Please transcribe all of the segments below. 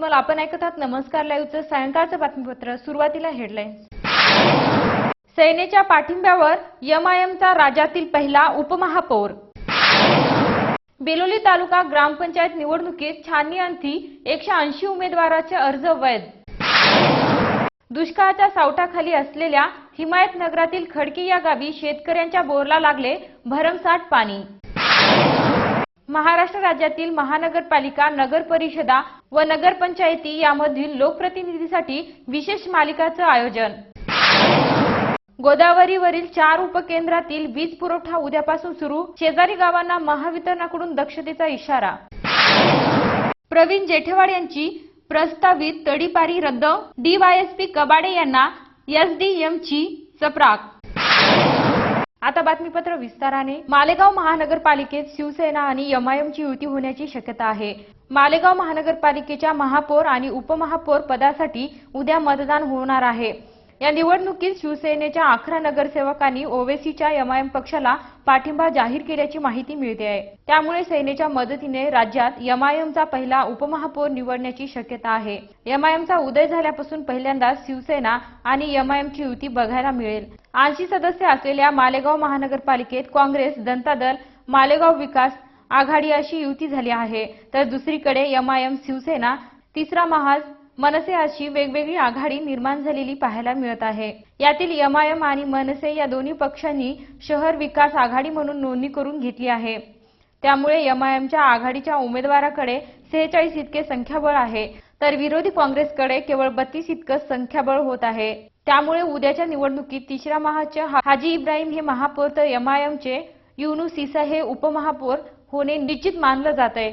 सुदेशना आपण ऐकत आहात नमस्कार लाईव्हचं सायंकाळचं बातमीपत्र सुरुवातीला हेडलाईन्स सेनेच्या पाठिंब्यावर एमआयएमचा राज्यातील पहिला उपमहापौर. बेलोली तालुका ग्रामपंचायत निवडणुकीत छाननी अंती एकशे ऐंशी उमेदवाराचे अर्ज वैध. दुष्काळाच्या सावटाखाली असलेल्या हिमायतनगरातील खडकी या गावी शेतकऱ्यांच्या बोरला लागले भरमसाठ पाणी. महाराष्ट्र राज्यातील महानगरपालिका नगर परिषदा व नगरपंचायती यामधील लोकप्रतिनिधीसाठी विशेष मालिकाचं आयोजन. गोदावरीवरील चार उपकेंद्रातील वीज पुरवठा उद्यापासून सुरू. शेजारी गावांना महावितरणाकडून दक्षतेचा इशारा. प्रवीण जेठेवाड यांची प्रस्तावित तडीपारी रद्द. डीवायएसपी कबाडे यांना एसडीएमची चपराक आता बातमीपत्र विस्ताराने. मालेगाव महानगरपालिकेत शिवसेना आणि एमआयएमची युती होण्याची शक्यता आहे. मालेगाव महानगरपालिकेच्या महापौर आणि उपमहापौर पदासाठी उद्या मतदान होणार आहे. या निवडणुकीत शिवसेनेच्या अकरा नगरसेवकांनी ओवेसीच्या एमआयएम पक्षाला पाठिंबा जाहीर केल्याची माहिती मिळते आहे. त्यामुळे सेनेच्या मदतीने राज्यात एमआयएमचा पहिला उपमहापौर निवडण्याची शक्यता आहे. एमआयएमचा उदय झाल्यापासून पहिल्यांदाच शिवसेना आणि एमआयएमची युती बघायला मिळेल. ऐंशी सदस्य असलेल्या मालेगाव महानगरपालिकेत काँग्रेस जनता दल मालेगाव विकास आघाडी अशी युती झाली आहे. तर दुसरीकडे एमआयएम शिवसेना तिसरा महाज मनसे अशी वेगवेगळी आघाडी निर्माण झालेली पाहायला मिळत आहे. यातील एमआयएम आणि मनसे या दोन्ही पक्षांनी शहर विकास आघाडी म्हणून नोंदणी करून घेतली आहे. त्यामुळे एमआयएमच्या आघाडीच्या उमेदवाराकडे सेहेचाळीस इतके संख्याबळ आहे. तर विरोधी काँग्रेसकडे केवळ बत्तीस इतकं संख्याबळ होत आहे. त्यामुळे उद्याच्या निवडणुकीत तिसऱ्या महाचे हाजी इब्राहिम हे महापौर तर एमआयएमचे युनू सिसा हे उपमहापौर होणे निश्चित मानलं जात आहे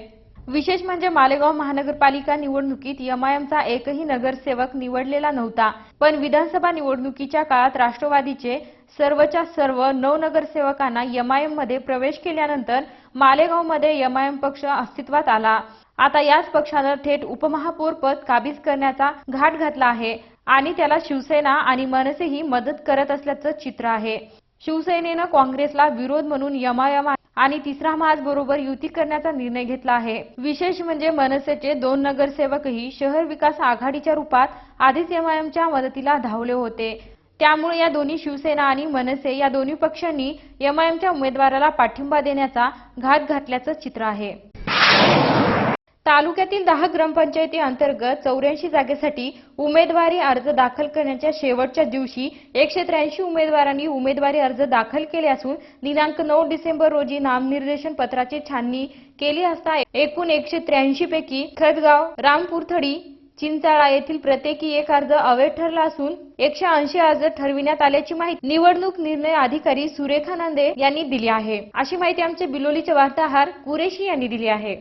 विशेष म्हणजे मालेगाव महानगरपालिका निवडणुकीत एमआयएमचा एकही नगरसेवक निवडलेला नव्हता. पण विधानसभा निवडणुकीच्या काळात राष्ट्रवादीचे सर्वच्या सर्व नऊ नगरसेवकांना एमआयएममध्ये प्रवेश केल्यानंतर मालेगावमध्ये एमआयएम पक्ष अस्तित्वात आला. आता याच पक्षानं थेट उपमहापौर पद काबीज करण्याचा घाट घातला आहे आणि त्याला शिवसेना आणि मनसेही मदत करत असल्याचं चित्र आहे. शिवसेनेनं काँग्रेसला विरोध म्हणून एमआयएम आणि तिसरा महाजबरोबर युती करण्याचा निर्णय घेतला आहे. विशेष म्हणजे मनसेचे दोन नगरसेवकही शहर विकास आघाडीच्या रूपात आधीच एमआयएमच्या मदतीला धावले होते. त्यामुळे या दोन्ही शिवसेना आणि मनसे या दोन्ही पक्षांनी एमआयएमच्या उमेदवाराला पाठिंबा देण्याचा घात घातल्याचं चित्र आहे. तालुक्यातील दहा ग्रामपंचायती अंतर्गत चौऱ्याऐंशी जागेसाठी उमेदवारी अर्ज दाखल करण्याच्या शेवटच्या दिवशी एकशे त्र्याऐंशी उमेदवारांनी उमेदवारी अर्ज दाखल केले असून दिनांक नऊ डिसेंबर रोजी नामनिर्देशन पत्राची छाननी केली असता एकूण एकशे त्र्याऐंशी पैकी खतगाव रामपूरथडी चिंचाळा येथील प्रत्येकी एक अर्ज अवैध ठरला असून एकशे ऐंशी अर्ज ठरविण्यात आल्याची माहिती निवडणूक निर्णय अधिकारी सुरेखा नांदे यांनी दिली आहे. अशी माहिती आमचे बिलोलीचे वार्ताहर कुरेशी यांनी दिली आहे.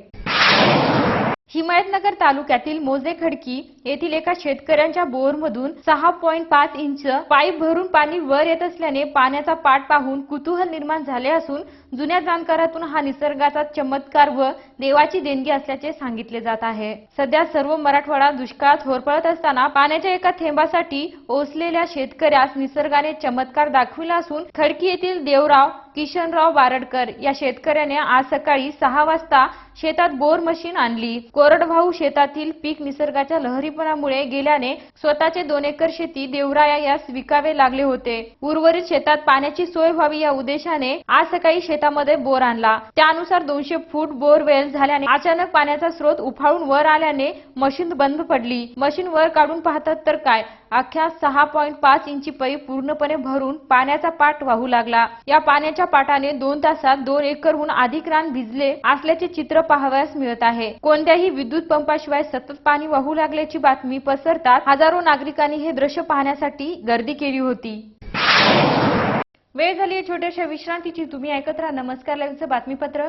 हिमायतनगर तालुक्यातील मोजे खडकी येथील एका शेतकऱ्यांच्या बोरमधून सहा पॉईंट पाच इंच पाईप भरून पाणी वर येत असल्याने पाण्याचा पाठ पाहून कुतूहल निर्माण झाले असून जुन्या जाणकारातून हा निसर्गाचा चमत्कार व देवाची देणगी असल्याचे सांगितले जात आहे. सध्या सर्व मराठवाडा दुष्काळात होरपळत असताना पाण्याच्या एका थेंबासाठी ओसलेल्या शेतकऱ्यास निसर्गाने चमत्कार दाखविला असून खडकी येथील देवराव किशनराव बारडकर या शेतकऱ्याने आज सकाळी सहा वाजता शेतात बोर मशीन आणली. कोरडवाहू शेतातील पीक निसर्गाच्या लहरीपणामुळे गेल्याने स्वतःचे दोन एकर शेती देवराया यास विकावे लागले होते. उर्वरित शेतात पाण्याची सोय व्हावी या उद्देशाने आज सकाळी शेतामध्ये बोर आणला. त्यानुसार दोनशे फूट बोरवेल झाल्याने अचानक पाण्याचा स्रोत उफाळून वर आल्याने मशीन बंद पडली. मशीन वर काढून पाहतात तर काय? अख्ख्या सहा पॉईंट पाच इंची पाईप पूर्णपणे भरून पाण्याचा पाठ वाहू लागला. या पाण्याच्या पाटाने दोन तासात दोन एकरहून अधिक रान भिजले असल्याचे चित्र पाहावयास मिळत आहे. कोणत्याही विद्युत पंपाशिवाय सतत पाणी वाहू लागल्याची बातमी पसरतात हजारो नागरिकांनी हे दृश्य पाहण्यासाठी गर्दी केली होती. वेळ झाली छोट्याशा विश्रांतीची. तुम्ही ऐकत राहा नमस्कार लाईव्हचं बातमीपत्र.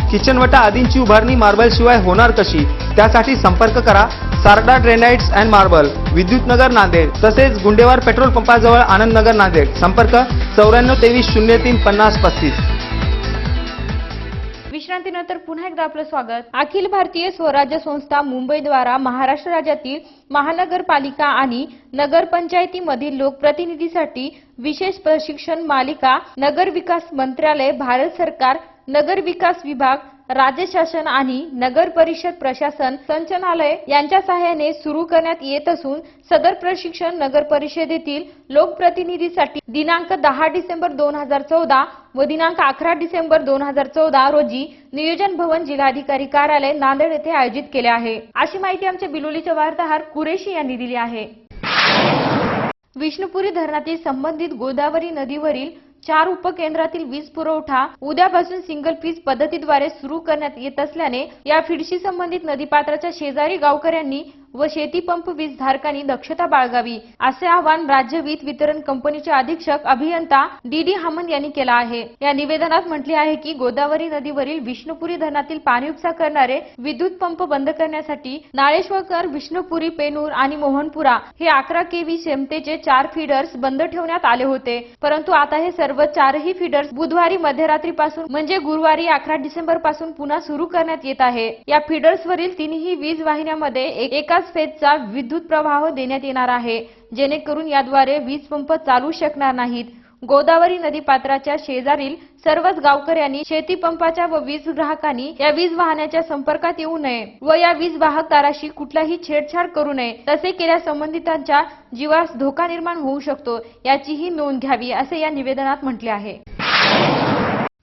किचनवटा आदींची उभारणी मार्बल शिवाय होणार कशी? त्यासाठी संपर्क करा. Sarda granites and marble Vidyutnagar Nanded तसेच गुंडेवार पेट्रोल पंपाजवळ आनंदनगर नांदेड. संपर्क चौऱ्याण्णव तेवीस शून्य तीन पन्नास पस्तीस. विश्रांतीनंतर पुन्हा एकदा आपलं स्वागत. अखिल भारतीय स्वराज्य संस्था मुंबईद्वारा महाराष्ट्र राज्यातील महानगरपालिका आणि नगरपंचायतीमधील लोकप्रतिनिधीसाठी विशेष प्रशिक्षण मालिका नगर विकास मंत्रालय भारत सरकार नगर विकास विभाग राज्य शासन आणि नगर परिषद प्रशासन संचनालय यांच्या सहाय्याने सुरू करण्यात येत असून सदर प्रशिक्षण नगर परिषदेतील लोकप्रतिनिधीसाठी दिनांक दहा डिसेंबर दोन हजार चौदा व दिनांक अकरा डिसेंबर दोन हजार चौदा रोजी नियोजन भवन जिल्हाधिकारी कार्यालय नांदेड येथे आयोजित केले आहे. अशी माहिती आमच्या बिलोलीचे वार्ताहर कुरेशी यांनी दिली आहे. विष्णुपुरी धरणातील संबंधित गोदावरी नदीवरील चार उपकेंद्रातील वीज पुरवठा उद्यापासून सिंगल फीज पद्धतीद्वारे सुरू करण्यात येत असल्याने या फीडशी संबंधित नदीपात्राच्या शेजारी गावकऱ्यांनी व शेतीपंप वीज धारकांनी दक्षता बाळगावी असे आवाहन राज्य वीज वितरण कंपनीचे अधीक्षक अभियंता डी डी हमन यांनी केला आहे. या निवेदनात म्हटले आहे की गोदावरी नदीवरील विष्णुपुरी धरणातील पाणी उपसा करणारे विद्युत पंप बंद करण्यासाठी नाळेश्वरकर विष्णुपुरी पेनूर आणि मोहनपुरा हे अकरा केव्ही क्षमतेचे चार फीडर्स बंद ठेवण्यात आले होते. परंतु आता हे सर्व चारही फीडर्स बुधवारी मध्यरात्रीपासून म्हणजे गुरुवारी अकरा डिसेंबरपासून पुन्हा सुरू करण्यात येत आहे. या फीडर्सवरील तिन्ही वीज वाहिन्यांमध्ये एका एकाच फेजचा विद्युत प्रवाह देण्यात येणार आहे. जेणेकरून याद्वारे वीज पंप चालू शकणार नाहीत. गोदावरी नदी पात्राच्या शेजारील सर्वच गावकऱ्यांनी शेती पंपाच्या व वीज ग्राहकांनी या वीज वाहनाच्या संपर्कात येऊ नये व या वीज वाहक ताराशी कुठलाही छेडछाड करू नये. तसे केल्यास संबंधितांच्या जीवास धोका निर्माण होऊ शकतो. याचीही नोंद घ्यावी असे या निवेदनात म्हटले आहे.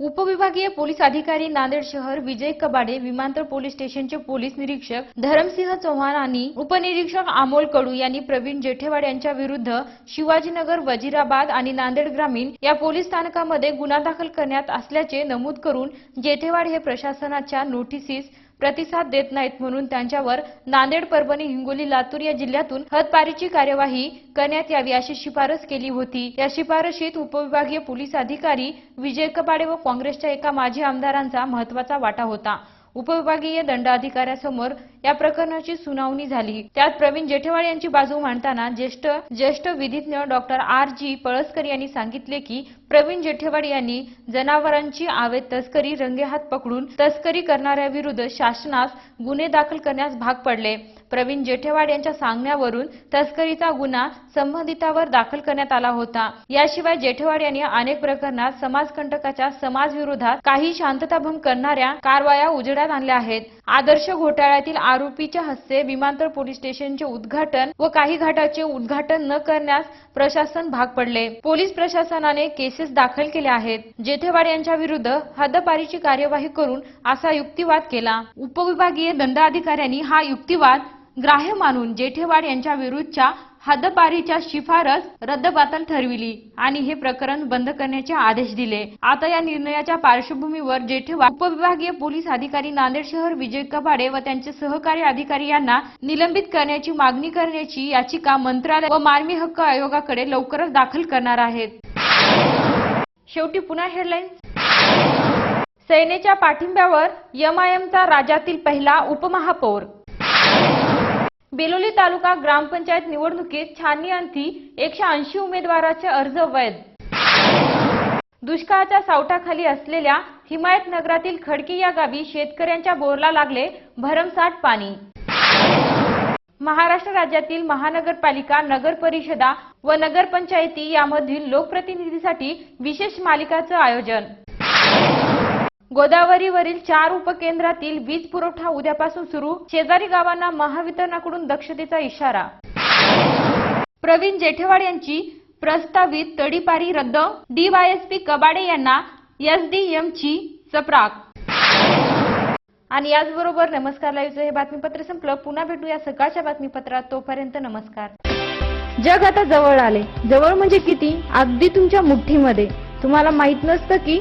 उपविभागीय पोलीस अधिकारी नांदेड शहर विजय कबाडे विमानतळ पोलीस स्टेशनचे पोलीस निरीक्षक धरमसिंह चव्हाण आणि उपनिरीक्षक अमोल कडू यांनी प्रवीण जेठेवाड यांच्या विरुद्ध शिवाजीनगर वजिराबाद आणि नांदेड ग्रामीण या पोलीस स्थानकामध्ये गुन्हा दाखल करण्यात असल्याचे नमूद करून जेठेवाड हे प्रशासनाच्या नोटिसीस प्रतिसाद देत नाहीत म्हणून त्यांच्यावर नांदेड परभणी हिंगोली लातूर या जिल्ह्यातून हदपारीची कार्यवाही करण्यात यावी अशी शिफारस केली होती. या शिफारशीत उपविभागीय पोलीस अधिकारी विजय कपाडे व काँग्रेसच्या एका माजी आमदारांचा महत्त्वाचा वाटा होता. उपविभागीय दंडाधिकाऱ्यासमोर या प्रकरणाची सुनावणी झाली. त्यात प्रवीण जेठेवाड यांची बाजू मांडताना ज्येष्ठ ज्येष्ठ विधिज्ञ डॉक्टर आर जी पळसकर यांनी सांगितले की प्रवीण जेठेवाड यांनी जनावरांची अवैध तस्करी रंगेहात पकडून तस्करी करणाऱ्याविरुद्ध शासनास गुन्हे दाखल करण्यास भाग पडले. प्रवीण जेठेवाड यांच्या सांगण्यावरून तस्करीचा गुन्हा संबंधितावर दाखल करण्यात आला होता. याशिवाय जेठेवाड यांनी अनेक प्रकरणात समाजकंटकाच्या समाजविरोधात काही शांतताभंग करणाऱ्या कारवाया उजेडात आणल्या आहेत. आदर्श घोटाळ्यातील आरोपीच्या हस्ते विमानतळ पोलीस स्टेशनचे उद्घाटन व काही घाटाचे उद्घाटन न करण्यास प्रशासन भाग पडले. पोलीस प्रशासनाने केसेस दाखल केल्या आहेत. जेठेवाड यांच्या विरुद्ध हद्दपारीची कार्यवाही करून असा युक्तिवाद केला. उपविभागीय दंडाधिकाऱ्यांनी हा युक्तिवाद ग्राह्य मानून जेठेवाड यांच्या विरुद्धच्या हद्दपारीच्या शिफारस रद्दबातल ठरविली आणि हे प्रकरण बंद करण्याचे आदेश दिले. आता या निर्णयाच्या पार्श्वभूमीवर जेठेवाड उपविभागीय पोलीस अधिकारी नांदेड शहर विजय कबाडे व त्यांचे सहकारी अधिकारी यांना निलंबित करण्याची मागणी करण्याची याचिका मंत्रालय व मानवी हक्क आयोगाकडे लवकरच दाखल करणार आहेत. शेवटी पुन्हा हेडलाईन्स. सेनेच्या पाठिंब्यावर एमआयएमचा राज्यातील पहिला उपमहापौर बेलोली तालुका ग्रामपंचायत निवडणुकीत छाननी अंती एकशे ऐंशी उमेदवाराचे अर्ज वैध. दुष्काळाच्या सावटाखाली असलेल्या हिमायत नगरातील खडकी या गावी शेतकऱ्यांच्या बोरला लागले भरमसाठ पाणी. महाराष्ट्र राज्यातील महानगरपालिका नगर परिषदा व नगरपंचायती यामधील लोकप्रतिनिधीसाठी विशेष मालिकाचं आयोजन. गोदावरीवरील चार उपकेंद्रातील वीज पुरवठा उद्यापासून सुरू. शेजारी गावांना महावितरणाकडून दक्षतेचा इशारा. प्रवीण जेठेवाड यांची प्रस्तावित तडीपारी रद्द. डीवायएसपी कबाडे यांना एसडीएमची चपराक. आणि याचबरोबर नमस्कार लाईव्हचं हे बातमीपत्र संपलं. पुन्हा भेटूया सकाळच्या बातमीपत्रात. तोपर्यंत नमस्कार. जग आता जवळ आले. जवळ म्हणजे किती? अगदी तुमच्या मुठ्ठीमध्ये. तुम्हाला माहीत नसतं की